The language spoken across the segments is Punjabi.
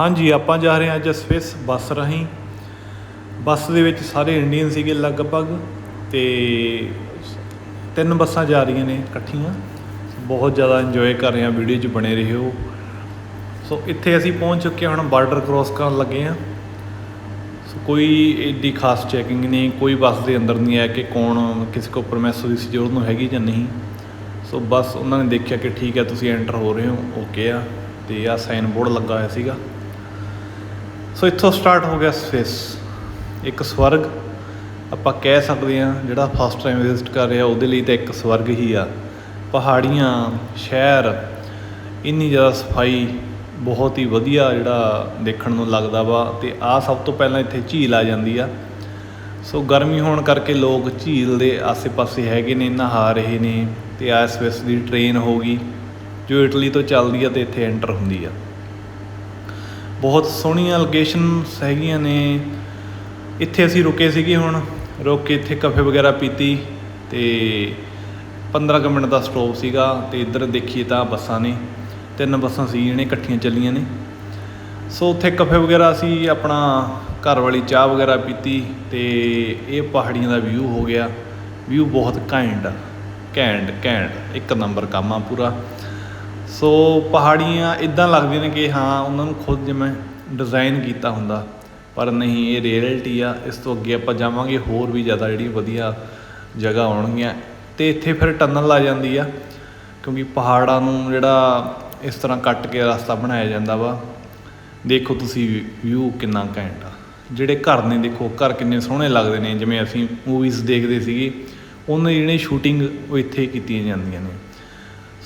ਹਾਂਜੀ, ਆਪਾਂ ਜਾ ਰਹੇ ਹਾਂ ਅੱਜ ਸਵਿਸ ਬੱਸ ਰਾਹੀਂ। ਬੱਸ ਦੇ ਵਿੱਚ ਸਾਰੇ ਇੰਡੀਅਨ ਸੀਗੇ ਲਗਭਗ ਤੇ ਤਿੰਨ ਬੱਸਾਂ ਜਾ ਰਹੀਆਂ ਨੇ ਇਕੱਠੀਆਂ। ਬਹੁਤ ਜ਼ਿਆਦਾ ਇੰਜੋਏ ਕਰ ਰਹੇ ਹਾਂ ਵੀਡੀਓ 'ਚ ਬਣੇ ਰਹੋ। ਸੋ ਇੱਥੇ ਅਸੀਂ ਪਹੁੰਚ ਚੁੱਕੇ ਹਾਂ, ਹੁਣ ਬਾਰਡਰ ਕ੍ਰੋਸ ਕਰਨ ਲੱਗੇ ਹਾਂ। ਸੋ ਕੋਈ ਏਡੀ ਖਾਸ ਚੈਕਿੰਗ ਨਹੀਂ, ਕੋਈ ਬੱਸ ਦੇ ਅੰਦਰ ਨਹੀਂ ਆਇਆ ਕਿ ਕੌਣ, ਕਿਸੇ ਕੋ ਪਰਮਿਸ਼ਨ ਦੀ ਜ਼ਰੂਰਤ ਨੂੰ ਹੈਗੀ ਜਾਂ ਨਹੀਂ। ਸੋ ਬਸ ਉਹਨਾਂ ਨੇ ਦੇਖਿਆ ਕਿ ਠੀਕ ਹੈ, ਤੁਸੀਂ ਐਂਟਰ ਹੋ ਰਹੇ ਹੋ ਓਕੇ ਆ। ਤੇ ਆ ਸਾਈਨ ਬੋਰਡ ਲੱਗਾ ਹੋਇਆ ਸੀਗਾ। ਸੋ ਇੱਥੋਂ ਸਟਾਰਟ ਹੋ ਗਿਆ ਸਵਿਸ ਇੱਕ ਸਵਰਗ। ਆਪਾਂ ਕਹਿ ਸਕਦੇ ਹਾਂ, ਜਿਹੜਾ ਫਸਟ ਟਾਈਮ ਵਿਜ਼ਿਟ ਕਰ ਰਿਹਾ, ਉਹਦੇ ਲਈ ਤਾਂ ਇੱਕ ਸਵਰਗ ਹੀ ਆ। ਪਹਾੜੀਆਂ, ਸ਼ਹਿਰ, ਇੰਨੀ ਜ਼ਿਆਦਾ ਸਫ਼ਾਈ ਬਹੁਤ ਹੀ ਵਧੀਆ ਜਿਹੜਾ ਦੇਖਣ ਨੂੰ ਲੱਗਦਾ ਵਾ ਤੇ ਆ ਸਭ ਤੋਂ ਪਹਿਲਾਂ ਇੱਥੇ ਝੀਲ ਆ ਜਾਂਦੀ ਆ। ਸੋ ਗਰਮੀ ਹੋਣ ਕਰਕੇ ਲੋਕ ਝੀਲ ਦੇ ਆਸੇ-ਪਾਸੇ ਹੈਗੇ ਨੇ, ਨਹਾ ਰਹੇ ਨੇ ਤੇ ਆ ਸਵਿਸ ਦੀ ਟ੍ਰੇਨ ਹੋਗੀ ਜੋ ਇਟਲੀ ਤੋਂ ਚੱਲਦੀ ਆ ਤੇ ਇੱਥੇ ਐਂਟਰ ਹੁੰਦੀ ਆ। ਬਹੁਤ ਸੋਹਣੀਆਂ ਲੋਕੇਸ਼ਨਸ ਹੈਗੀਆਂ ਨੇ। ਇੱਥੇ ਅਸੀਂ ਰੁਕੇ ਸੀਗੇ ਹੁਣ। ਰੁਕ ਕੇ ਇੱਥੇ ਕਾਫੇ ਵਗੈਰਾ ਪੀਤੀ ਤੇ 15 ਕੁ ਮਿੰਟ ਦਾ ਸਟਾਪ ਸੀਗਾ ਤੇ ਇੱਧਰ ਦੇਖੀਏ ਤਾਂ ਬੱਸਾਂ ਨੇ। ਤਿੰਨ ਬੱਸਾਂ ਸੀ ਜਿਹੜੀਆਂ ਇਕੱਠੀਆਂ ਚੱਲੀਆਂ ਨੇ। ਸੋ ਉੱਥੇ ਕਾਫੇ ਵਗੈਰਾ ਅਸੀਂ ਆਪਣਾ ਘਰ ਵਾਲੀ ਚਾਹ ਵਗੈਰਾ ਪੀਤੀ ਤੇ ਇਹ ਪਹਾੜੀਆਂ ਦਾ ਵਿਊ ਹੋ ਗਿਆ। ਵਿਊ ਬਹੁਤ ਘੈਂਟ ਆ। ਘੈਂਟ ਘੈਂਟ। ਇੱਕ ਨੰਬਰ ਕੰਮ ਆ ਪੂਰਾ। ਸੋ ਪਹਾੜੀਆਂ ਇਦਾਂ ਲੱਗਦੀਆਂ ਨੇ ਕਿ ਹਾਂ, ਉਹਨਾਂ ਨੂੰ ਖੁਦ ਜਿਵੇਂ ਡਿਜ਼ਾਈਨ ਕੀਤਾ ਹੁੰਦਾ, ਪਰ ਨਹੀਂ, ਇਹ ਰਿਐਲਿਟੀ ਆ, ਇਸ ਤੋਂ ਅੱਗੇ ਆਪਾਂ ਜਾਵਾਂਗੇ, ਹੋਰ ਵੀ ਜ਼ਿਆਦਾ ਜਿਹੜੀ ਵਧੀਆ ਜਗ੍ਹਾ ਆਉਣਗੀਆਂ। ਤੇ ਇੱਥੇ ਫਿਰ ਟਨਲ ਆ ਜਾਂਦੀ ਆ, ਕਿਉਂਕਿ ਪਹਾੜਾਂ ਨੂੰ ਜਿਹੜਾ ਇਸ ਤਰ੍ਹਾਂ ਕੱਟ ਕੇ ਰਸਤਾ ਬਣਾਇਆ ਜਾਂਦਾ ਵਾ, ਦੇਖੋ ਤੁਸੀਂ ਵਿਊ ਕਿੰਨਾ ਘੈਂਟ ਆ। ਜਿਹੜੇ ਘਰ ਨੇ, ਦੇਖੋ, ਘਰ ਕਿੰਨੇ ਸੋਹਣੇ ਲੱਗਦੇ ਨੇ, ਜਿਵੇਂ ਅਸੀਂ ਮੂਵੀਜ਼ ਦੇਖਦੇ ਸੀਗੇ, ਉਹਨਾਂ ਦੀ ਜਿਹੜੀ ਸ਼ੂਟਿੰਗ ਉਹ ਇੱਥੇ ਕੀਤੀਆਂ ਜਾਂਦੀਆਂ ਨੇ।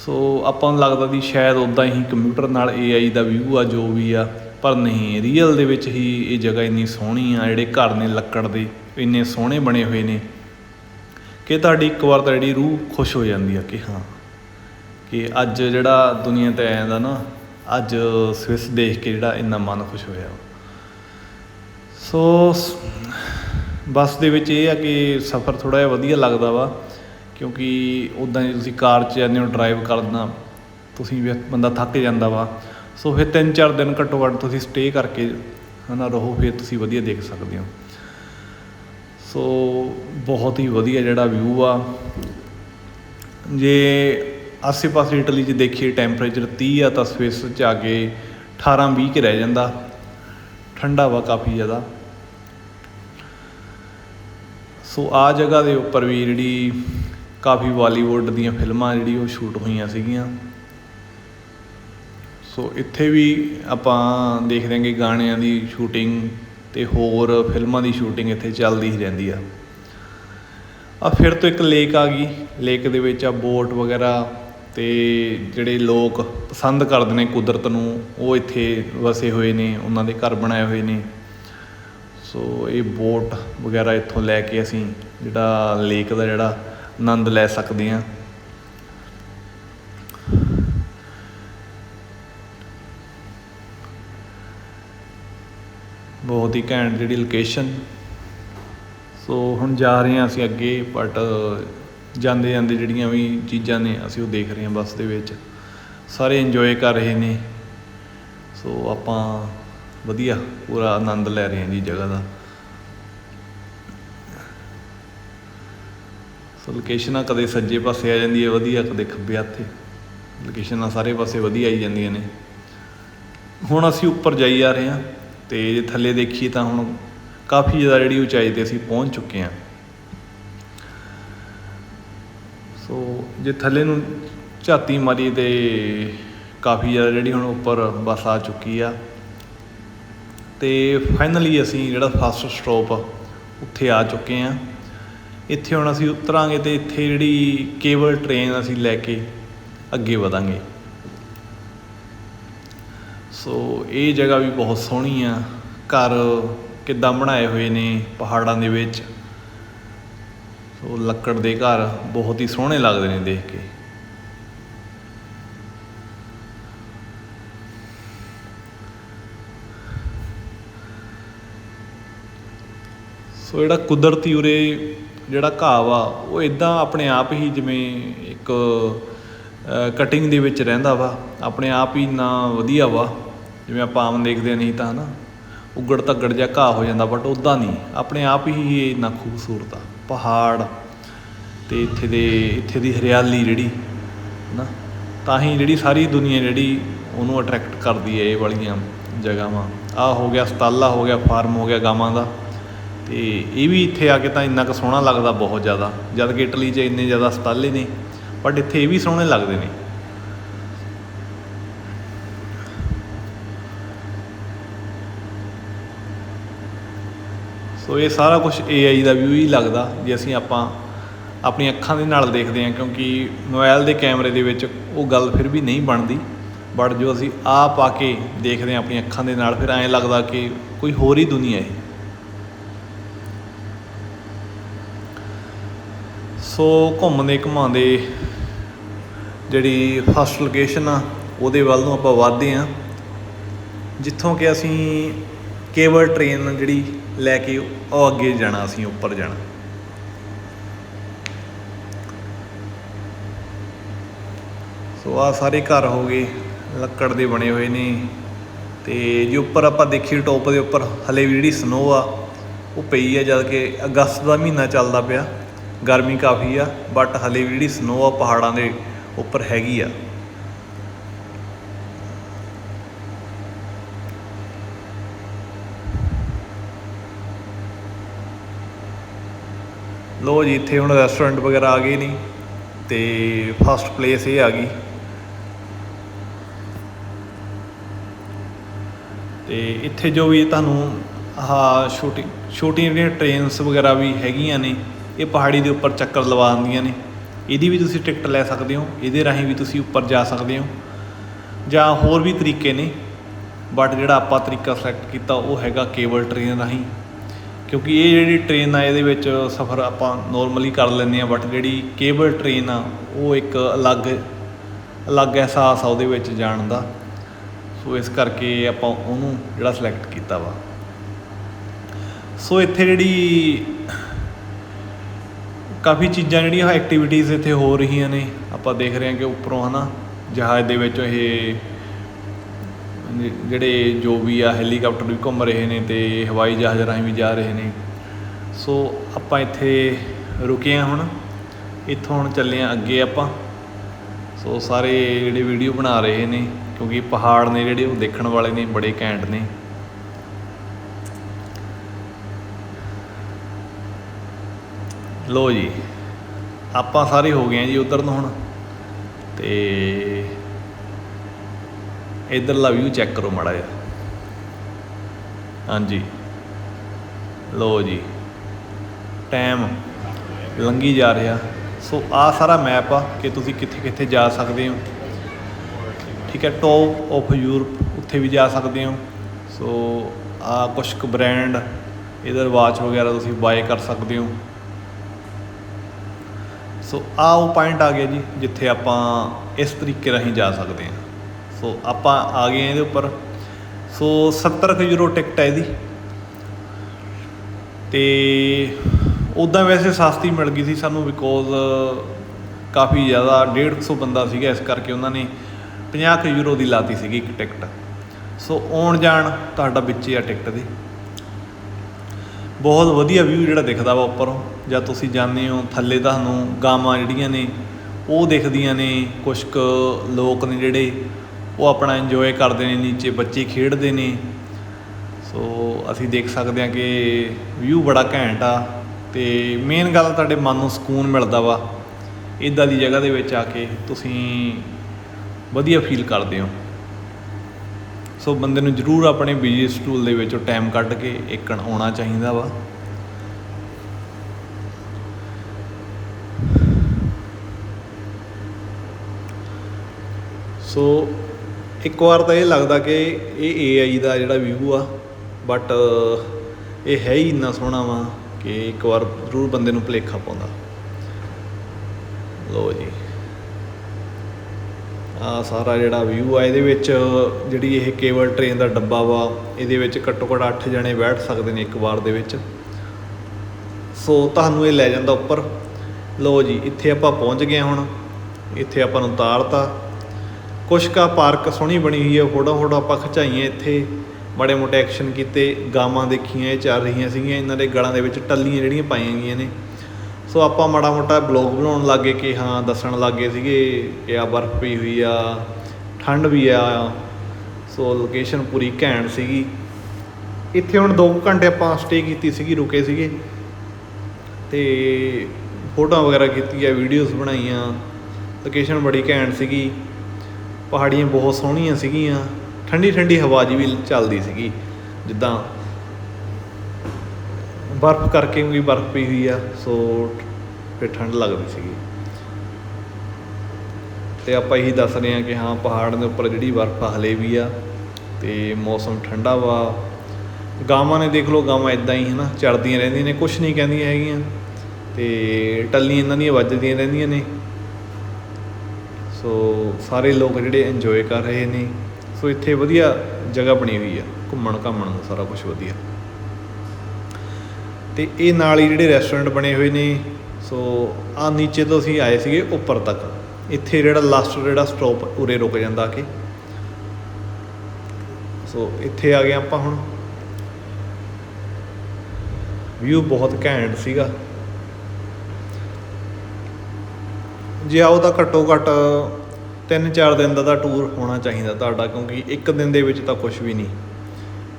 ਸੋ ਆਪਾਂ ਨੂੰ ਲੱਗਦਾ ਵੀ ਸ਼ਾਇਦ ਉਦਾਂ ਹੀ ਕੰਪਿਊਟਰ ਨਾਲ AI ਦਾ ਵਿਊ ਆ, ਜੋ ਵੀ ਆ, ਪਰ ਨਹੀਂ ਰੀਅਲ ਦੇ ਵਿੱਚ ਹੀ ਇਹ ਜਗ੍ਹਾ ਇੰਨੀ ਸੋਹਣੀ ਆ, ਜਿਹੜੇ ਘਰ ਨੇ ਲੱਕੜ ਦੇ, ਇੰਨੇ ਸੋਹਣੇ ਬਣੇ ਹੋਏ ਨੇ ਕਿ ਤੁਹਾਡੀ ਇੱਕ ਵਾਰ ਤਾਂ ਜਿਹੜੀ ਰੂਹ ਖੁਸ਼ ਹੋ ਜਾਂਦੀ ਆ ਕਿ ਹਾਂ, ਕਿ ਅੱਜ ਜਿਹੜਾ ਦੁਨੀਆ ਤੇ ਆਇਆ ਦਾ ਨਾ, ਅੱਜ ਸਵਿਸ ਦੇਖ ਕੇ ਜਿਹੜਾ ਇੰਨਾ ਮਨ ਖੁਸ਼ ਹੋਇਆ। ਸੋ, ਬੱਸ ਦੇ ਵਿੱਚ ਇਹ ਆ ਕਿ ਸਫ਼ਰ ਥੋੜਾ ਜਿਹਾ ਵਧੀਆ ਲੱਗਦਾ ਵਾ। ਕਿਉਂਕਿ ਉੱਦਾਂ ਜੇ ਤੁਸੀਂ ਕਾਰ 'ਚ ਜਾਂਦੇ ਹੋ ਡਰਾਈਵ ਕਰਨਾ ਤੁਸੀਂ ਵੀ ਬੰਦਾ ਥੱਕ ਜਾਂਦਾ ਵਾ। ਸੋ ਫਿਰ 3-4 ਦਿਨ ਘੱਟੋ ਘੱਟ ਤੁਸੀਂ ਸਟੇ ਕਰਕੇ ਹਨਾ ਰਹੋ, ਫਿਰ ਤੁਸੀਂ ਵਧੀਆ ਦੇਖ ਸਕਦੇ ਹੋ। ਸੋ ਬਹੁਤ ਹੀ ਵਧੀਆ ਜਿਹੜਾ ਵਿਊ ਆ। ਜੇ ਆਸੇ-ਪਾਸੇ ਇਟਲੀ 'ਚ ਦੇਖੀਏ ਟੈਂਪਰੇਚਰ 30 ਆ ਤਾਂ ਸਵਿਸ 'ਚ ਆ ਕੇ 18-20 ਕੇ ਰਹਿ ਜਾਂਦਾ। ਠੰਡਾ ਵਾ ਕਾਫੀ ਜ਼ਿਆਦਾ। ਸੋ ਆ ਜਗ੍ਹਾ ਦੇ ਉੱਪਰ ਵੀ ਜਿਹੜੀ ਕਾਫੀ ਬਾਲੀਵੁੱਡ ਦੀਆਂ ਫਿਲਮਾਂ ਜਿਹੜੀ ਉਹ ਸ਼ੂਟ ਹੋਈਆਂ ਸੀਗੀਆਂ। ਸੋ ਇੱਥੇ ਵੀ ਆਪਾਂ ਦੇਖਦੇ ਹਾਂ ਕਿ ਗਾਣਿਆਂ ਦੀ ਸ਼ੂਟਿੰਗ ਤੇ ਹੋਰ ਫਿਲਮਾਂ ਦੀ ਸ਼ੂਟਿੰਗ ਇੱਥੇ ਚੱਲਦੀ ਹੀ ਰਹਿੰਦੀ ਆ। ਆ ਫਿਰ ਤੋਂ ਇੱਕ ਲੇਕ ਆ ਗਈ। ਲੇਕ ਦੇ ਵਿੱਚ ਆ ਬੋਟ ਵਗੈਰਾ ਤੇ ਜਿਹੜੇ ਲੋਕ ਪਸੰਦ ਕਰਦੇ ਨੇ ਕੁਦਰਤ ਨੂੰ, ਉਹ ਇੱਥੇ ਵਸੇ ਹੋਏ ਨੇ, ਉਹਨਾਂ ਦੇ ਘਰ ਬਣਾਏ ਹੋਏ ਨੇ। ਸੋ ਇਹ ਬੋਟ ਵਗੈਰਾ ਇੱਥੋਂ ਲੈ ਕੇ ਅਸੀਂ ਜਿਹੜਾ ਲੇਕ ਦਾ ਜਿਹੜਾ ਆਨੰਦ ਲੈ ਸਕਦੇ ਹਾਂ ਬਹੁਤ ਹੀ ਘੈਂਟ ਜਿਹੜੀ ਲੋਕੇਸ਼ਨ ਸੋ ਹੁਣ ਜਾ ਰਹੇ ਹਾਂ ਅਸੀਂ ਅੱਗੇ ਬਟ ਜਾਂਦੇ ਜਾਂਦੇ ਜਿਹੜੀਆਂ ਵੀ ਚੀਜ਼ਾਂ ਨੇ, ਅਸੀਂ ਉਹ ਦੇਖ ਰਹੇ ਹਾਂ ਬੱਸ ਦੇ ਵਿੱਚ। ਸਾਰੇ ਇੰਜੋਏ ਕਰ ਰਹੇ ਨੇ। ਸੋ ਆਪਾਂ ਵਧੀਆ ਪੂਰਾ ਆਨੰਦ ਲੈ ਰਹੇ ਹਾਂ ਜੀ ਜਗ੍ਹਾ ਦਾ। ਸੋ ਲੋਕੇਸ਼ਨਾਂ ਕਦੇ ਸੱਜੇ ਪਾਸੇ ਆ ਜਾਂਦੀ ਹੈ, ਵਧੀਆ, ਕਦੇ ਖੱਬੇ ਹੱਥੇ। ਲੋਕੇਸ਼ਨਾਂ ਸਾਰੇ ਪਾਸੇ ਵਧੀਆ ਆਈ ਜਾਂਦੀਆਂ ਨੇ। ਹੁਣ ਅਸੀਂ ਉੱਪਰ ਜਾਈ ਜਾ ਰਹੇ ਹਾਂ ਤੇ ਜੇ ਥੱਲੇ ਦੇਖੀਏ ਤਾਂ ਹੁਣ ਕਾਫੀ ਜ਼ਿਆਦਾ ਜਿਹੜੀ ਉਚਾਈ ਤੇ ਅਸੀਂ ਪਹੁੰਚ ਚੁੱਕੇ ਹਾਂ। ਸੋ ਜੇ ਥੱਲੇ ਨੂੰ ਝਾਤੀ ਮਾਰੀ ਤੇ ਕਾਫੀ ਜ਼ਿਆਦਾ ਜਿਹੜੀ ਹੁਣ ਉੱਪਰ ਬੱਸ ਆ ਚੁੱਕੀ ਆ। ਤੇ ਫਾਈਨਲੀ ਅਸੀਂ ਜਿਹੜਾ ਫਸਟ ਸਟਾਪ ਉੱਥੇ ਆ ਚੁੱਕੇ ਆ ਇੱਥੇ ਹੁਣ ਅਸੀਂ ਉਤਰਾਂਗੇ ਤੇ ਇੱਥੇ ਜਿਹੜੀ ਕੇਬਲ ਟ੍ਰੇਨ ਅਸੀਂ ਲੈ ਕੇ ਅੱਗੇ ਵਧਾਂਗੇ। ਸੋ ਇਹ ਜਗ੍ਹਾ ਵੀ ਬਹੁਤ ਸੋਹਣੀ ਆ। ਘਰ ਕਿੱਦਾਂ ਬਣਾਏ ਹੋਏ ਨੇ ਪਹਾੜਾਂ ਦੇ ਵਿੱਚ। ਸੋ ਲੱਕੜ ਦੇ ਘਰ ਬਹੁਤ ਹੀ ਸੋਹਣੇ ਲੱਗਦੇ ਨੇ ਦੇਖ ਕੇ। ਸੋ ਜਿਹੜਾ ਕੁਦਰਤੀ ਉਰੇ ਜਿਹੜਾ ਘਾਹ ਵਾ, ਉਹ ਇਦਾਂ ਆਪਣੇ ਆਪ ਹੀ ਜਿਵੇਂ ਇੱਕ ਕਟਿੰਗ ਦੇ ਵਿੱਚ ਰਹਿੰਦਾ ਵਾ, ਆਪਣੇ ਆਪ ਹੀ ਨਾ ਵਧੀਆ ਵਾ, ਜਿਵੇਂ ਆਪਾਂ ਆਮ ਦੇਖਦੇ ਨਹੀਂ ਤਾਂ ਹਨਾ, ਉੱਗੜ ਤੱਗੜ ਜਿਹਾ ਘਾਹ ਹੋ ਜਾਂਦਾ ਬਟ ਉਦਾਂ ਨਹੀਂ, ਆਪਣੇ ਆਪ ਹੀ ਇਹ ਇੰਨਾ ਖੂਬਸੂਰਤ ਆ, ਪਹਾੜ ਤੇ ਇੱਥੇ ਦੇ, ਇੱਥੇ ਦੀ ਹਰਿਆਲੀ ਜਿਹੜੀ ਨਾ ਤਾਂ ਹੀ ਜਿਹੜੀ ਸਾਰੀ ਦੁਨੀਆ ਜਿਹੜੀ ਉਹਨੂੰ ਅਟਰੈਕਟ ਕਰਦੀ ਹੈ ਇਹ ਵਾਲੀਆਂ ਜਗ੍ਹਾਵਾਂ। ਆ ਹੋ ਗਿਆ ਸਤਾਲਾ ਹੋ ਗਿਆ ਫਾਰਮ ਹੋ ਗਿਆ, ਗਾਵਾਂ ਦਾ। ਤੇ ਇਹ ਵੀ ਇੱਥੇ ਆ ਕੇ ਤਾਂ ਇੰਨਾ ਕੁ ਸੋਹਣਾ ਲੱਗਦਾ ਬਹੁਤ ਜ਼ਿਆਦਾ, ਜਦ ਕਿ ਇਟਲੀ 'ਚ ਇੰਨੇ ਜ਼ਿਆਦਾ ਸਟਾਲੇ ਨੇ ਬਟ ਇੱਥੇ ਇਹ ਵੀ ਸੋਹਣੇ ਲੱਗਦੇ ਨੇ। ਸੋ ਇਹ ਸਾਰਾ ਕੁਝ AI ਦਾ ਵਿਊ ਹੀ ਲੱਗਦਾ, ਜੇ ਅਸੀਂ ਆਪਾਂ ਆਪਣੀ ਅੱਖਾਂ ਦੇ ਨਾਲ ਦੇਖਦੇ ਹਾਂ, ਕਿਉਂਕਿ ਮੋਬਾਈਲ ਦੇ ਕੈਮਰੇ ਦੇ ਵਿੱਚ ਉਹ ਗੱਲ ਫਿਰ ਵੀ ਨਹੀਂ ਬਣਦੀ ਬਟ ਜੋ ਅਸੀਂ ਆਪ ਆ ਕੇ ਦੇਖਦੇ ਹਾਂ ਆਪਣੀ ਅੱਖਾਂ ਦੇ ਨਾਲ, ਫਿਰ ਐਂ ਲੱਗਦਾ ਕਿ ਕੋਈ ਹੋਰ ਹੀ ਦੁਨੀਆ ਹੈ। ਸੋ ਘੁੰਮਦੇ ਘੁਮਾਉਂਦੇ ਜਿਹੜੀ ਫਸਟ ਲੋਕੇਸ਼ਨ ਆ, ਉਹਦੇ ਵੱਲ ਨੂੰ ਆਪਾਂ ਵਧਦੇ ਹਾਂ। ਜਿੱਥੋਂ ਕਿ ਅਸੀਂ ਕੇਬਲ ਟ੍ਰੇਨ ਜਿਹੜੀ ਲੈ ਕੇ ਉਹ ਅੱਗੇ ਜਾਣਾ, ਅਸੀਂ ਉੱਪਰ ਜਾਣਾ। ਸੋ ਆ ਸਾਰੇ ਘਰ ਹੋ ਗਏ, ਲੱਕੜ ਦੇ ਬਣੇ ਹੋਏ ਨੇ। ਤੇ ਜੇ ਉੱਪਰ ਆਪਾਂ ਦੇਖੀਏ ਟੋਪ ਦੇ ਉੱਪਰ ਹਲੇ ਵੀ ਜਿਹੜੀ ਸਨੋ ਆ, ਉਹ ਪਈ ਆ ਜਦ ਕਿ ਅਗਸਤ ਦਾ ਮਹੀਨਾ ਚੱਲਦਾ ਪਿਆ। ਗਰਮੀ ਕਾਫੀ ਆ ਬਟ ਹਲੇ ਵੀ ਜਿਹੜੀ ਸਨੋ ਆ ਪਹਾੜਾਂ ਦੇ ਉੱਪਰ ਹੈਗੀ ਆ। ਲੋ ਜੀ, ਇੱਥੇ ਹੁਣ ਰੈਸਟੋਰੈਂਟ ਵਗੈਰਾ ਆ ਗਏ ਨਹੀਂ ਤੇ ਫਸਟ ਪਲੇਸ ਇਹ ਆ ਗਈ। ਤੇ ਇੱਥੇ ਜੋ ਵੀ ਤੁਹਾਨੂੰ ਆਹ ਛੋਟੀ ਛੋਟੀਆਂ ਜਿਹੜੀਆਂ ਟ੍ਰੇਨਸ ਵਗੈਰਾ ਵੀ ਹੈਗੀਆਂ ਨੇ ਇਹ ਪਹਾੜੀ ਦੇ ਉੱਪਰ ਚੱਕਰ ਲਵਾ ਦਿੰਦੀਆਂ ਨੇ। ਇਹਦੀ ਵੀ ਤੁਸੀਂ ਟਿਕਟ ਲੈ ਸਕਦੇ ਹੋ, ਇਹਦੇ ਰਾਹੀਂ ਵੀ ਤੁਸੀਂ ਉੱਪਰ ਜਾ ਸਕਦੇ ਹੋ। ਜਾਂ ਹੋਰ ਵੀ ਤਰੀਕੇ ਨੇ ਬਟ ਜਿਹੜਾ ਆਪਾਂ ਤਰੀਕਾ ਸਿਲੈਕਟ ਕੀਤਾ ਉਹ ਹੈਗਾ ਕੇਬਲ ਟ੍ਰੇਨ ਰਾਹੀਂ। ਕਿਉਂਕਿ ਇਹ ਜਿਹੜੀ ਟ੍ਰੇਨ ਆ, ਇਹਦੇ ਵਿੱਚ ਸਫ਼ਰ ਆਪਾਂ ਨੋਰਮਲੀ ਕਰ ਲੈਂਦੇ ਆ ਬਟ ਜਿਹੜੀ ਕੇਬਲ ਟ੍ਰੇਨ ਆ, ਉਹ ਇੱਕ ਅਲੱਗ ਅਲੱਗ ਅਹਿਸਾਸ ਆ ਉਹਦੇ ਵਿੱਚ ਜਾਣ ਦਾ। ਸੋ ਇਸ ਕਰਕੇ ਆਪਾਂ ਉਹਨੂੰ ਜਿਹੜਾ ਸਿਲੈਕਟ ਕੀਤਾ ਵਾ। ਸੋ ਇੱਥੇ ਜਿਹੜੀ ਕਾਫੀ ਚੀਜ਼ਾਂ ਜਿਹੜੀਆਂ ਐਕਟੀਵਿਟੀਜ਼ ਇੱਥੇ ਹੋ ਰਹੀਆਂ ਨੇ, ਆਪਾਂ ਦੇਖ ਰਹੇ ਹਾਂ ਕਿ ਉੱਪਰੋਂ ਹਨਾ ਜਹਾਜ਼ ਦੇ ਵਿੱਚ ਇਹ, ਜਿਹੜੇ ਜੋ ਵੀ ਆ ਹੈਲੀਕਾਪਟਰ ਵੀ ਘੁੰਮ ਰਹੇ ਨੇ ਤੇ ਹਵਾਈ ਜਹਾਜ਼ ਰਾਹੀਂ ਵੀ ਜਾ ਰਹੇ ਨੇ। ਸੋ ਆਪਾਂ ਇੱਥੇ ਰੁਕੇ ਆ ਹੁਣ, ਇੱਥੋਂ ਹੁਣ ਚੱਲੇ ਆ ਅੱਗੇ ਆਪਾਂ। ਸੋ ਸਾਰੇ ਜਿਹੜੇ ਵੀਡੀਓ ਬਣਾ ਰਹੇ ਨੇ, ਕਿਉਂਕਿ ਪਹਾੜ ਨੇ ਜਿਹੜੇ ਉਹ ਦੇਖਣ ਵਾਲੇ ਨੇ, ਬੜੇ ਘੈਂਟ ਨੇ। ਲੋ ਜੀ, ਆਪਾਂ ਸਾਰੇ ਹੋ ਗਏ ਆ ਜੀ ਉਧਰ ਨੂੰ ਹੁਣ। ਤੇ ਇਧਰਲਾ ਵਿਊ ਚੈੱਕ ਕਰੋ ਮਾੜਾ ਜਿਹਾ। ਹਾਂਜੀ। ਲੋ ਜੀ। ਟਾਈਮ ਲੰਗੀ ਜਾ ਰਿਹਾ। ਸੋ ਆ ਸਾਰਾ ਮੈਪ ਆ ਕਿ ਤੁਸੀਂ ਕਿੱਥੇ ਕਿੱਥੇ ਜਾ ਸਕਦੇ ਹੋ। ਠੀਕ ਹੈ ਟੌਪ ਆਫ ਯੂਰਪ ਉੱਥੇ ਵੀ ਜਾ ਸਕਦੇ ਹੋ। ਸੋ ਆ ਕੁਝ ਕੁ ਬ੍ਰਾਂਡ ਇਧਰ ਵਾਚ ਵਗੈਰਾ ਤੁਸੀਂ ਬਾਏ ਕਰ ਸਕਦੇ ਹੋ। ਸੋ ਆ ਉਹ ਪੁਆਇੰਟ ਆ ਗਿਆ ਜੀ, ਜਿੱਥੇ ਆਪਾਂ ਇਸ ਤਰੀਕੇ ਰਾਹੀਂ ਜਾ ਸਕਦੇ ਹਾਂ। ਸੋ ਆਪਾਂ ਆ ਗਏ ਹਾਂ ਇਹਦੇ ਉੱਪਰ। ਸੋ 70 ਕੁ ਯੂਰੋ ਟਿਕਟ ਹੈ ਇਹਦੀ। ਤੇ ਉਦਾਂ ਵੈਸੇ ਸਸਤੀ ਮਿਲ ਗਈ ਸੀ ਸਾਨੂੰ ਬਿਕੋਜ਼ ਕਾਫੀ ਜ਼ਿਆਦਾ 150 ਬੰਦਾ ਸੀਗਾ, ਇਸ ਕਰਕੇ ਉਹਨਾਂ ਨੇ 50 ਕੁ ਯੂਰੋ ਦੀ ਲਾਤੀ ਸੀਗੀ ਇੱਕ ਟਿਕਟ। ਸੋ ਆਉਣ ਜਾਣ ਤੁਹਾਡਾ ਵਿੱਚ ਆ ਟਿਕਟ ਦੇ। ਬਹੁਤ ਵਧੀਆ ਵਿਊ ਜਿਹੜਾ ਦਿਖਦਾ ਵਾ ਉੱਪਰੋਂ। ਜਦ ਤੁਸੀਂ ਜਾਂਦੇ ਹੋ ਥੱਲੇ ਤੁਹਾਨੂੰ ਗਾਵਾਂ ਜਿਹੜੀਆਂ ਨੇ, ਉਹ ਦਿਖਦੀਆਂ ਨੇ ਕੁਝ ਕੁ ਲੋਕ ਨੇ ਜਿਹੜੇ, ਉਹ ਆਪਣਾ ਇੰਜੋਏ ਕਰਦੇ ਨੇ, ਨੀਚੇ ਬੱਚੇ ਖੇਡਦੇ ਨੇ। ਸੋ ਅਸੀਂ ਦੇਖ ਸਕਦੇ ਹਾਂ ਕਿ ਵਿਊ ਬੜਾ ਘੈਂਟ ਆ ਤੇ ਮੇਨ ਗੱਲ ਤੁਹਾਡੇ ਮਨ ਨੂੰ ਸਕੂਨ ਮਿਲਦਾ ਵਾ ਇਦਾਂ ਦੀ ਜਗ੍ਹਾ ਦੇ ਵਿੱਚ ਆ ਕੇ ਤੁਸੀਂ ਵਧੀਆ ਫੀਲ ਕਰਦੇ ਹੋ। ਸੋ ਬੰਦੇ ਨੂੰ ਜ਼ਰੂਰ ਆਪਣੇ ਬਿਜ਼ੀ ਸਟੂਲ ਦੇ ਵਿੱਚੋਂ ਟਾਈਮ ਕੱਢ ਕੇ ਇੱਕਣ ਆਉਣਾ ਚਾਹੀਦਾ ਵਾ। ਸੋ ਇੱਕ ਵਾਰ ਤਾਂ ਇਹ ਲੱਗਦਾ ਕਿ ਇਹ AI ਦਾ ਜਿਹੜਾ ਵਿਊ ਆ ਬਟ ਇਹ ਹੈ ਹੀ ਇੰਨਾ ਸੋਹਣਾ ਵਾ ਕਿ ਇੱਕ ਵਾਰ ਜ਼ਰੂਰ ਬੰਦੇ ਨੂੰ ਭੁਲੇਖਾ ਪਾਉਂਦਾ। ਲੋ ਜੀ। ਆ ਸਾਰਾ ਜਿਹੜਾ ਵਿਊ ਆ, ਇਹਦੇ ਵਿੱਚ ਜਿਹੜੀ ਇਹ ਕੇਬਲ ਟ੍ਰੇਨ ਦਾ ਡੱਬਾ ਵਾ, ਇਹਦੇ ਵਿੱਚ ਘੱਟੋ ਘੱਟ 8 ਜਣੇ ਬੈਠ ਸਕਦੇ ਨੇ ਇੱਕ ਵਾਰ ਦੇ ਵਿੱਚ। ਸੋ ਤੁਹਾਨੂੰ ਇਹ ਲੈ ਜਾਂਦਾ ਉੱਪਰ। ਲੋ ਜੀ, ਇੱਥੇ ਆਪਾਂ ਪਹੁੰਚ ਗਏ ਹੁਣ। ਇੱਥੇ ਆਪਾਂ ਨੂੰ ਉਤਾਰਤਾ। ਕੁਛ ਕਾ ਪਾਰਕ ਸੋਹਣੀ ਬਣੀ ਹੋਈ ਹੈ ਫੋਟੋ ਫੋਟੋ ਆਪਾਂ ਖਿਚਾਈਆਂ ਇੱਥੇ। ਮਾੜੇ ਮੋਟੇ ਐਕਸ਼ਨ ਕੀਤੇ, ਗਾਵਾਂ ਦੇਖੀਆਂ, ਇਹ ਚੱਲ ਰਹੀਆਂ ਸੀਗੀਆਂ, ਇਹਨਾਂ ਦੇ ਗਲਾਂ ਦੇ ਵਿੱਚ ਟੱਲੀਆਂ ਜਿਹੜੀਆਂ ਪਾਈਆਂ ਗਈਆਂ ਨੇ। ਸੋ ਆਪਾਂ ਮਾੜਾ ਮੋਟਾ ਬਲੌਗ ਬਣਾਉਣ ਲੱਗੇ ਕਿ ਹਾਂ, ਦੱਸਣ ਲੱਗੇ ਸੀਗੇ ਕਿ ਆ ਬਰਫ਼ ਪਈ ਹੋਈ ਆ, ਠੰਡ ਵੀ ਆ। ਸੋ ਲੋਕੇਸ਼ਨ ਪੂਰੀ ਘੈਂਟ ਸੀਗੀ। ਇੱਥੇ ਹੁਣ 2 ਘੰਟੇ ਆਪਾਂ ਸਟੇ ਕੀਤੀ ਸੀਗੀ, ਰੁਕੇ ਸੀਗੇ। ਤੇ ਫੋਟੋਆਂ ਵਗੈਰਾ ਕੀਤੀਆਂ ਵੀਡੀਓਜ਼ ਬਣਾਈਆਂ। ਲੋਕੇਸ਼ਨ ਬੜੀ ਘੈਂਟ ਸੀਗੀ। ਪਹਾੜੀਆਂ ਬਹੁਤ ਸੋਹਣੀਆਂ ਸੀਗੀਆਂ। ਠੰਡੀ ਠੰਡੀ ਹਵਾ ਜੀ ਵੀ ਚੱਲਦੀ ਸੀਗੀ। ਜਿੱਦਾਂ ਬਰਫ਼ ਕਰਕੇ ਵੀ ਬਰਫ਼ ਪਈ ਹੋਈ ਆ, ਸੋ ਫਿਰ ਠੰਡ ਲੱਗਦੀ ਸੀਗੀ। ਤੇ ਆਪਾਂ ਇਹੀ ਦੱਸ ਰਹੇ ਹਾਂ ਕਿ ਹਾਂ, ਪਹਾੜ ਦੇ ਉੱਪਰ ਜਿਹੜੀ ਬਰਫ਼ ਹਲੇ ਵੀ ਆ, ਤੇ ਮੌਸਮ ਠੰਡਾ ਵਾ। ਗਾਵਾਂ ਨੇ ਦੇਖ ਲਓ, ਗਾਵਾਂ ਇਦਾਂ ਹੀ ਹਨਾ ਚੜਦੀਆਂ ਰਹਿੰਦੀਆਂ ਨੇ ਕੁਝ ਨਹੀਂ ਕਹਿੰਦੀਆਂ ਹੈਗੀਆਂ। ਤੇ ਟੱਲੀਆਂ ਇਹਨਾਂ ਦੀਆਂ ਵੱਜਦੀਆਂ ਰਹਿੰਦੀਆਂ ਨੇ। ਸੋ ਸਾਰੇ ਲੋਕ ਜਿਹੜੇ ਇੰਜੋਏ ਕਰ ਰਹੇ ਨੇ, ਸੋ ਇੱਥੇ ਵਧੀਆ ਜਗ੍ਹਾ ਬਣੀ ਹੋਈ ਆ, ਘੁੰਮਣ ਘਾਮਣ ਨੂੰ ਸਾਰਾ ਕੁਝ ਵਧੀਆ। ਤੇ ਇਹ ਨਾਲ ਹੀ ਜਿਹੜੇ ਰੈਸਟੋਰੈਂਟ ਬਣੇ ਹੋਏ ਨੇ, ਸੋ ਆ ਨੀਚੇ ਤੋਂ ਅਸੀਂ ਆਏ ਸੀਗੇ ਉੱਪਰ ਤੱਕ। ਇੱਥੇ ਜਿਹੜਾ ਲਾਸਟ ਜਿਹੜਾ ਸਟਾਪ ਉਰੇ ਰੁਕ ਜਾਂਦਾ ਕਿ। ਸੋ ਇੱਥੇ ਆ ਗਏ ਆਪਾਂ ਹੁਣ। ਵਿਊ ਬਹੁਤ ਘੈਂਟ ਸੀਗਾ। ਜੇ ਆਓ ਤਾਂ ਘੱਟੋ ਘੱਟ 3-4 ਦਿਨ ਦਾ ਤਾਂ ਟੂਰ ਹੋਣਾ ਚਾਹੀਦਾ ਤੁਹਾਡਾ, ਕਿਉਂਕਿ ਇੱਕ ਦਿਨ ਦੇ ਵਿੱਚ ਤਾਂ ਕੁਝ ਵੀ ਨਹੀਂ।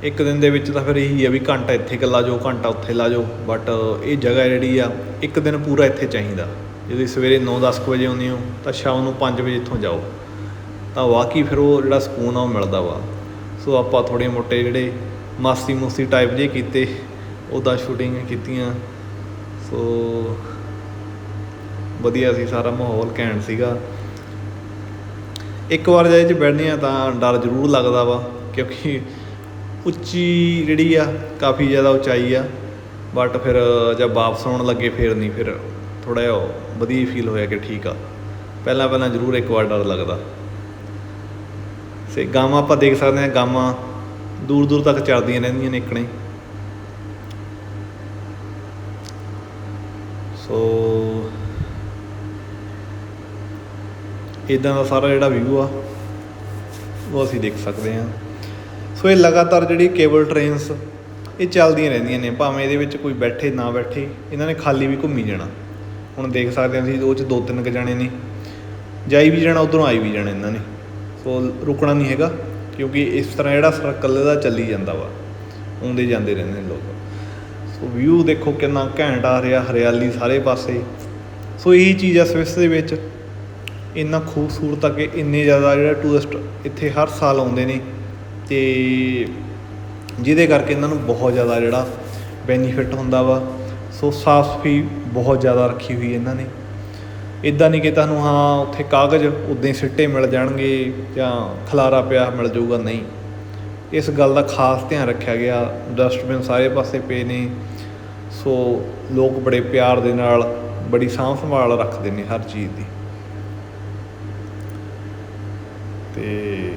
ਇੱਕ ਦਿਨ ਦੇ ਵਿੱਚ ਤਾਂ ਫਿਰ ਇਹੀ ਆ ਵੀ ਘੰਟਾ ਇੱਥੇ ਕੁ ਲਾ ਜਾਓ, ਘੰਟਾ ਉੱਥੇ ਲਾ ਜਾਓ ਬਟ ਇਹ ਜਗ੍ਹਾ ਜਿਹੜੀ ਆ, ਇੱਕ ਦਿਨ ਪੂਰਾ ਇੱਥੇ ਚਾਹੀਦਾ। ਜੇ ਤੁਸੀਂ ਸਵੇਰੇ 9-10 ਵਜੇ ਆਉਂਦੇ ਹੋ, ਤਾਂ ਸ਼ਾਮ ਨੂੰ 5 ਵਜੇ ਇੱਥੋਂ ਜਾਓ। ਤਾਂ ਵਾਕਈ ਫਿਰ ਉਹ ਜਿਹੜਾ ਸਕੂਨ ਆ, ਉਹ ਮਿਲਦਾ ਵਾ। ਸੋ ਆਪਾਂ ਥੋੜੇ ਮੋਟੇ ਜਿਹੜੇ ਮਾਸੀ ਮੂਸੀ ਟਾਈਪ ਜੇ ਕੀਤੇ ਉਹਦਾ ਸ਼ੂਟਿੰਗ ਕੀਤੀਆਂ। ਸੋ ਵਧੀਆ ਸੀ, ਸਾਰਾ ਮਾਹੌਲ ਘੈਂਟ ਸੀਗਾ। ਇੱਕ ਵਾਰ ਜੇ ਚ ਬੈਠਦੇ ਆ ਤਾਂ ਡਰ ਜ਼ਰੂਰ ਲੱਗਦਾ ਵਾ, ਕਿਉਂਕਿ ਉੱਚੀ ਜਿਹੜੀ ਆ, ਕਾਫੀ ਜ਼ਿਆਦਾ ਉਚਾਈ ਆ ਬਟ ਫਿਰ ਜਦ ਵਾਪਸ ਆਉਣ ਲੱਗੇ ਫਿਰ ਨਹੀਂ, ਫਿਰ ਥੋੜਾ ਜਿਹਾ ਵਧੀਆ ਫੀਲ ਹੋਇਆ ਕਿ ਠੀਕ ਆ। ਪਹਿਲਾਂ ਪਹਿਲਾਂ ਜ਼ਰੂਰ ਇੱਕ ਵਾਰ ਡਰ ਲੱਗਦਾ। ਸੇ ਗਾਵਾਂ ਆਪਾਂ ਦੇਖ ਸਕਦੇ ਹਾਂ, ਗਾਵਾਂ ਦੂਰ ਦੂਰ ਤੱਕ ਚੱਲਦੀਆਂ ਰਹਿੰਦੀਆਂ ਨੇ ਇਕਣੇ ਸੋ ਇਦਾਂ ਦਾ ਸਾਰਾ ਜਿਹੜਾ ਵਿਊ ਆ, ਉਹ ਅਸੀਂ ਦੇਖ ਸਕਦੇ ਹਾਂ। ਸੋ ਇਹ ਲਗਾਤਾਰ ਜਿਹੜੀ ਕੇਬਲ ਟ੍ਰੇਨਸ ਇਹ ਚੱਲਦੀਆਂ ਰਹਿੰਦੀਆਂ ਨੇ, ਭਾਵੇਂ ਇਹਦੇ ਵਿੱਚ ਕੋਈ ਬੈਠੇ, ਨਾ ਬੈਠੇ, ਇਹਨਾਂ ਨੇ ਖਾਲੀ ਵੀ ਘੁੰਮੀ ਜਾਣਾ। ਹੁਣ ਦੇਖ ਸਕਦੇ ਹਾਂ ਅਸੀਂ, ਉਹ ਚ ਦੋ ਤਿੰਨ ਕ ਜਾਣੇ ਨੇ, ਜਾਈ ਵੀ ਜਾਣਾ, ਉਧਰੋਂ ਆਈ ਵੀ ਜਾਣਾ ਇਹਨਾਂ ਨੇ। ਸੋ ਰੁਕਣਾ ਨਹੀਂ ਹੈਗਾ, ਕਿਉਂਕਿ ਇਸ ਤਰ੍ਹਾਂ ਜਿਹੜਾ ਸਰਕਲ ਦਾ ਚੱਲੀ ਜਾਂਦਾ ਵਾ, ਆਉਂਦੇ ਜਾਂਦੇ ਰਹਿੰਦੇ ਨੇ ਲੋਕ। ਸੋ ਵਿਊ ਦੇਖੋ ਕਿੰਨਾ ਘੈਂਟ ਆ ਰਿਹਾ, ਹਰਿਆਲੀ ਸਾਰੇ ਪਾਸੇ। ਸੋ ਇਹੀ ਚੀਜ਼ ਆ ਸਵਿਸ ਦੇ ਵਿੱਚ। ਇੰਨਾ ਖੂਬਸੂਰਤ ਆ ਕਿ ਇੰਨੇ ਜ਼ਿਆਦਾ ਜਿਹੜਾ ਟੂਰਿਸਟ ਇੱਥੇ ਹਰ ਸਾਲ ਆਉਂਦੇ ਨੇ ਤੇ ਜਿਹਦੇ ਕਰਕੇ ਇਹਨਾਂ ਨੂੰ ਬਹੁਤ ਜ਼ਿਆਦਾ ਜਿਹੜਾ ਬੈਨੀਫਿਟ ਹੁੰਦਾ ਵਾ। ਸੋ ਸਾਫ਼ ਸਫ਼ਾਈ ਬਹੁਤ ਜ਼ਿਆਦਾ ਰੱਖੀ ਹੋਈ ਇਹਨਾਂ ਨੇ। ਇਦਾਂ ਨਹੀਂ ਕਿ ਤੁਹਾਨੂੰ ਹਾਂ, ਉੱਥੇ ਕਾਗਜ਼ ਉਦਾਂ ਹੀ ਸਿੱਟੇ ਮਿਲ ਜਾਣਗੇ ਜਾਂ ਖਲਾਰਾ ਪਿਆ ਮਿਲ ਜਾਊਗਾ, ਨਹੀਂ। ਇਸ ਗੱਲ ਦਾ ਖਾਸ ਧਿਆਨ ਰੱਖਿਆ ਗਿਆ। ਡਸਟਬਿਨ ਸਾਰੇ ਪਾਸੇ ਪਏ ਨੇ। ਸੋ ਲੋਕ ਬੜੇ ਪਿਆਰ ਦੇ ਨਾਲ ਬੜੀ ਸਾਂਭ ਸੰਭਾਲ ਰੱਖਦੇ ਨੇ ਹਰ ਚੀਜ਼ ਦੀ। ਤੇ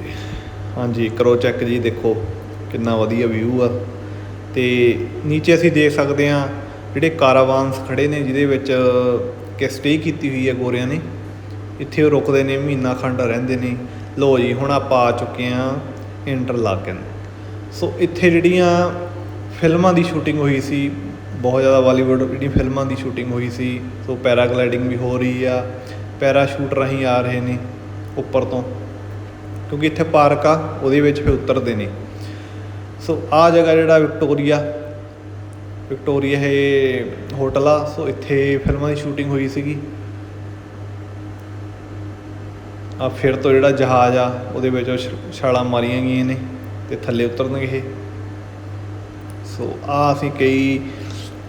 ਹਾਂਜੀ, ਕਰੋ ਚੈੱਕ ਜੀ, ਦੇਖੋ ਕਿੰਨਾ ਵਧੀਆ ਵਿਊ ਆ। ਤੇ ਨੀਚੇ ਅਸੀਂ ਦੇਖ ਸਕਦੇ ਹਾਂ ਜਿਹੜੇ ਕਾਰਾਵਾਨਸ ਖੜੇ ਨੇ, ਜਿਹਦੇ ਵਿੱਚ ਕਿ ਸਟੇ ਕੀਤੀ ਹੋਈ ਹੈ ਗੋਰਿਆਂ ਨੇ। ਇੱਥੇ ਉਹ ਰੁਕਦੇ ਨੇ, ਮਹੀਨਾ ਖੰਡ ਰਹਿੰਦੇ ਨੇ। ਲੋ ਜੀ, ਹੁਣ ਆਪਾਂ ਆ ਚੁੱਕੇ ਹਾਂ ਇੰਟਰਲਾਕਨ ਸੋ ਇੱਥੇ ਜਿਹੜੀਆਂ ਫਿਲਮਾਂ ਦੀ ਸ਼ੂਟਿੰਗ ਹੋਈ ਸੀ, ਬਹੁਤ ਜ਼ਿਆਦਾ ਬਾਲੀਵੁੱਡ ਜਿਹੜੀ ਫਿਲਮਾਂ ਦੀ ਸ਼ੂਟਿੰਗ ਹੋਈ ਸੀ, ਸੋ ਪੈਰਾਗਲਾਈਡਿੰਗ ਵੀ ਹੋ ਰਹੀ ਆ, ਪੈਰਾਸ਼ੂਟ ਰਾਹੀਂ ਆ ਰਹੇ ਨੇ ਉੱਪਰ ਤੋਂ। ਕਿਉਂਕਿ ਇੱਥੇ ਪਾਰਕ ਆ, ਉਹਦੇ ਵਿੱਚ ਫਿਰ ਉਤਰਦੇ ਨੇ। ਸੋ ਆ ਜਗ੍ਹਾ ਜਿਹੜਾ ਵਿਕਟੋਰੀਆ ਵਿਕਟੋਰੀਆ ਇਹ ਹੋਟਲ ਆ ਸੋ ਇੱਥੇ ਫਿਲਮਾਂ ਦੀ ਸ਼ੂਟਿੰਗ ਹੋਈ ਸੀਗੀ। ਆ ਫਿਰ ਤੋਂ ਜਿਹੜਾ ਜਹਾਜ਼ ਆ, ਉਹਦੇ ਵਿੱਚ ਉਹ ਛਾਲਾਂ ਮਾਰੀਆਂ ਗਈਆਂ ਨੇ ਤੇ ਥੱਲੇ ਉਤਰਨਗੇ ਇਹ। ਸੋ ਆ ਅਸੀਂ ਕਈ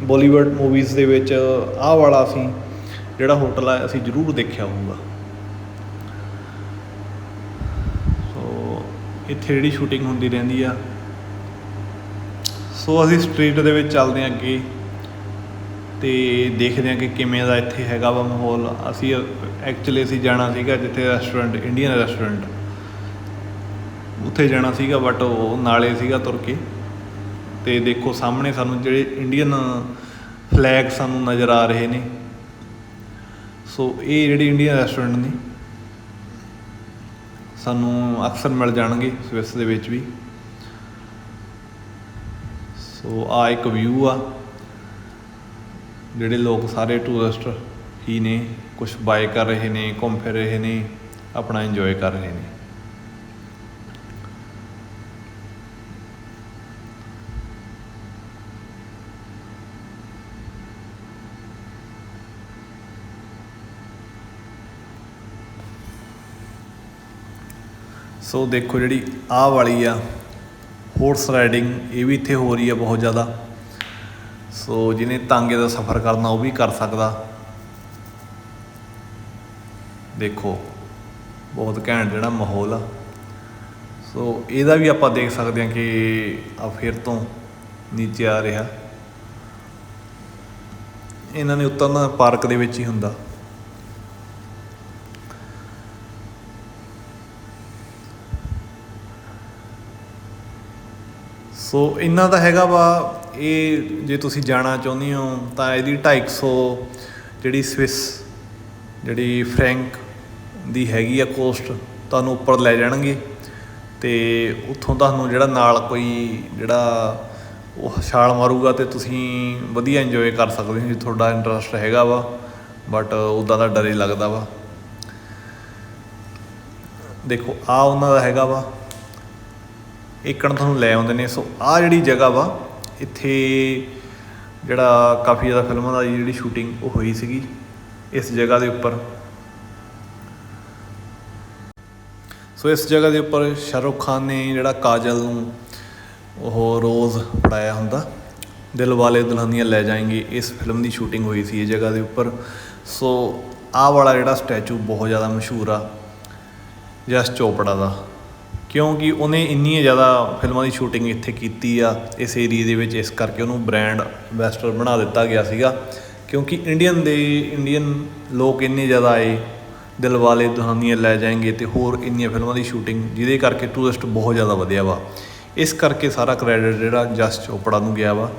ਬਾਲੀਵੁੱਡ ਮੂਵੀਜ਼ ਦੇ ਵਿੱਚ ਆਹ ਵਾਲਾ ਅਸੀਂ ਜਿਹੜਾ ਹੋਟਲ ਆ, ਅਸੀਂ ਜ਼ਰੂਰ ਦੇਖਿਆ ਹੋਊਗਾ ਸੋ ਇੱਥੇ ਜਿਹੜੀ ਸ਼ੂਟਿੰਗ ਹੁੰਦੀ ਰਹਿੰਦੀ ਆ। ਸੋ ਅਸੀਂ ਸਟਰੀਟ ਦੇ ਵਿੱਚ ਚੱਲਦੇ ਹਾਂ ਅੱਗੇ ਤੇ ਦੇਖਦੇ ਹਾਂ ਕਿ ਕਿਵੇਂ ਦਾ ਇੱਥੇ ਹੈਗਾ ਵਾ ਮਾਹੌਲ। ਅਸੀਂ ਐਕਚੁਅਲੀ ਅਸੀਂ ਜਾਣਾ ਸੀਗਾ ਜਿੱਥੇ ਰੈਸਟੋਰੈਂਟ ਇੰਡੀਅਨ ਰੈਸਟੋਰੈਂਟ ਉੱਥੇ ਜਾਣਾ ਸੀਗਾ ਬਟ ਉਹ ਨਾਲੇ ਸੀਗਾ ਤੁਰ ਕੇ। ਤੇ ਦੇਖੋ ਸਾਹਮਣੇ ਸਾਨੂੰ ਜਿਹੜੇ ਇੰਡੀਅਨ ਫਲੈਗ ਸਾਨੂੰ ਨਜ਼ਰ ਆ ਰਹੇ ਨੇ। ਸੋ ਇਹ ਜਿਹੜੀ ਇੰਡੀਅਨ ਰੈਸਟੋਰੈਂਟ ਨੇ ਸਾਨੂੰ ਅਕਸਰ ਮਿਲ ਜਾਣਗੇ ਸਵਿਸ ਦੇ ਵਿੱਚ ਵੀ। ਸੋ ਆ ਇੱਕ ਵਿਊ ਆ, ਜਿਹੜੇ ਲੋਕ ਸਾਰੇ ਟੂਰਿਸਟ ਹੀ ਨੇ ਕੁਝ ਬਾਏ ਕਰ ਰਹੇ ਨੇ, ਘੁੰਮ ਫਿਰ ਰਹੇ ਨੇ, ਆਪਣਾ ਇੰਜੋਏ ਕਰ ਰਹੇ ਨੇ। ਸੋ ਦੇਖੋ ਜਿਹੜੀ ਆਹ ਵਾਲੀ ਆ ਹੋਰਸ ਰਾਈਡਿੰਗ ਇਹ ਵੀ ਇੱਥੇ ਹੋ ਰਹੀ ਆ ਬਹੁਤ ਜ਼ਿਆਦਾ। ਸੋ ਜਿਹਨੇ ਤਾਂਗੇ ਦਾ ਸਫ਼ਰ ਕਰਨਾ, ਉਹ ਵੀ ਕਰ ਸਕਦਾ। ਦੇਖੋ, ਬਹੁਤ ਘੈਂਟ ਜਿਹੜਾ ਮਾਹੌਲ ਆ। ਸੋ ਇਹਦਾ ਵੀ ਆਪਾਂ ਦੇਖ ਸਕਦੇ ਹਾਂ ਕਿ ਆ ਫਿਰ ਤੋਂ ਨੀਚੇ ਆ ਰਿਹਾ। ਇਹਨਾਂ ਨੇ ਉਤਰਨਾ ਪਾਰਕ ਦੇ ਵਿੱਚ ਹੀ ਹੁੰਦਾ। ਸੋ ਇਹਨਾਂ ਦਾ ਹੈਗਾ ਵਾ, ਇਹ ਜੇ ਤੁਸੀਂ ਜਾਣਾ ਚਾਹੁੰਦੇ ਹੋ ਤਾਂ ਇਹਦੀ 250 ਜਿਹੜੀ ਸਵਿਸ, ਜਿਹੜੀ ਫਰੈਂਕ ਦੀ ਹੈਗੀ ਆ ਕੋਸਟ, ਤੁਹਾਨੂੰ ਉੱਪਰ ਲੈ ਜਾਣਗੇ। ਤੇ ਉੱਥੋਂ ਤੁਹਾਨੂੰ ਜਿਹੜਾ ਨਾਲ ਕੋਈ ਜਿਹੜਾ ਉਹ ਛਾਲ ਮਾਰੂਗਾ ਤੇ ਤੁਸੀਂ ਵਧੀਆ ਇੰਜੋਏ ਕਰ ਸਕਦੇ ਹੋ ਜੇ ਤੁਹਾਡਾ ਇੰਟਰਸਟ ਹੈਗਾ ਵਾ ਬਟ ਉਦਾਂ ਦਾ ਡਰ ਹੀ ਲੱਗਦਾ ਵਾ। ਦੇਖੋ ਆ ਉਹਨਾਂ ਦਾ ਹੈਗਾ ਵਾ। ਇੱਕਣ ਤੁਹਾਨੂੰ ਲੈ ਆਉਂਦੇ ਨੇ। ਸੋ ਆ ਜਿਹੜੀ ਜਗ੍ਹਾ ਵਾ, ਇੱਥੇ ਜਿਹੜਾ ਕਾਫੀ ਜ਼ਿਆਦਾ ਫਿਲਮਾਂ ਦਾ ਜਿਹੜੀ ਸ਼ੂਟਿੰਗ ਉਹ ਹੋਈ ਸੀਗੀ ਇਸ ਜਗ੍ਹਾ ਦੇ ਉੱਪਰ। ਸੋ ਇਸ ਜਗ੍ਹਾ ਦੇ ਉੱਪਰ ਸ਼ਾਹਰੁਖ ਖਾਨ ਨੇ ਜਿਹੜਾ ਕਾਜਲ ਨੂੰ ਉਹ ਰੋਜ਼ ਪੜਾਇਆ ਹੁੰਦਾ, ਦਿਲ ਵਾਲੇ ਦੁਲਹਨੀਆਂ ਲੈ ਜਾਏਂਗੇ, ਇਸ ਫਿਲਮ ਦੀ ਸ਼ੂਟਿੰਗ ਹੋਈ ਸੀ ਇਹ ਜਗ੍ਹਾ ਦੇ ਉੱਪਰ। ਸੋ ਆਹ ਵਾਲਾ ਜਿਹੜਾ ਸਟੈਚੂ ਬਹੁਤ ਜ਼ਿਆਦਾ ਮਸ਼ਹੂਰ ਆ, ਜਸ ਚੋਪੜਾ ਦਾ। ਕਿਉਂਕਿ ਉਹਨੇ ਇੰਨੀ ਜ਼ਿਆਦਾ ਫਿਲਮਾਂ ਦੀ ਸ਼ੂਟਿੰਗ ਇੱਥੇ ਕੀਤੀ ਆ, ਇਸ ਏਰੀਏ ਦੇ ਵਿੱਚ, ਇਸ ਕਰਕੇ ਉਹਨੂੰ ਬ੍ਰਾਂਡ ਐਂਬੈਸਡਰ ਬਣਾ ਦਿੱਤਾ ਗਿਆ ਸੀਗਾ। ਕਿਉਂਕਿ ਇੰਡੀਅਨ ਦੇ ਇੰਡੀਅਨ ਲੋਕ ਇੰਨੇ ਜ਼ਿਆਦਾ ਆਏ, ਦਿਲ ਵਾਲੇ ਦੁਲਹਨੀਆਂ ਲੈ ਜਾਏਂਗੇ ਤੇ ਹੋਰ ਇੰਨੀਆਂ ਫਿਲਮਾਂ ਦੀ ਸ਼ੂਟਿੰਗ ਜਿਹਦੇ ਕਰਕੇ ਟੂਰਿਸਟ ਬਹੁਤ ਜ਼ਿਆਦਾ ਵਧਿਆ ਵਾ। ਇਸ ਕਰਕੇ ਸਾਰਾ ਕ੍ਰੈਡਿਟ ਜਿਹੜਾ ਜਸ ਚੋਪੜਾ ਨੂੰ ਗਿਆ ਵਾ।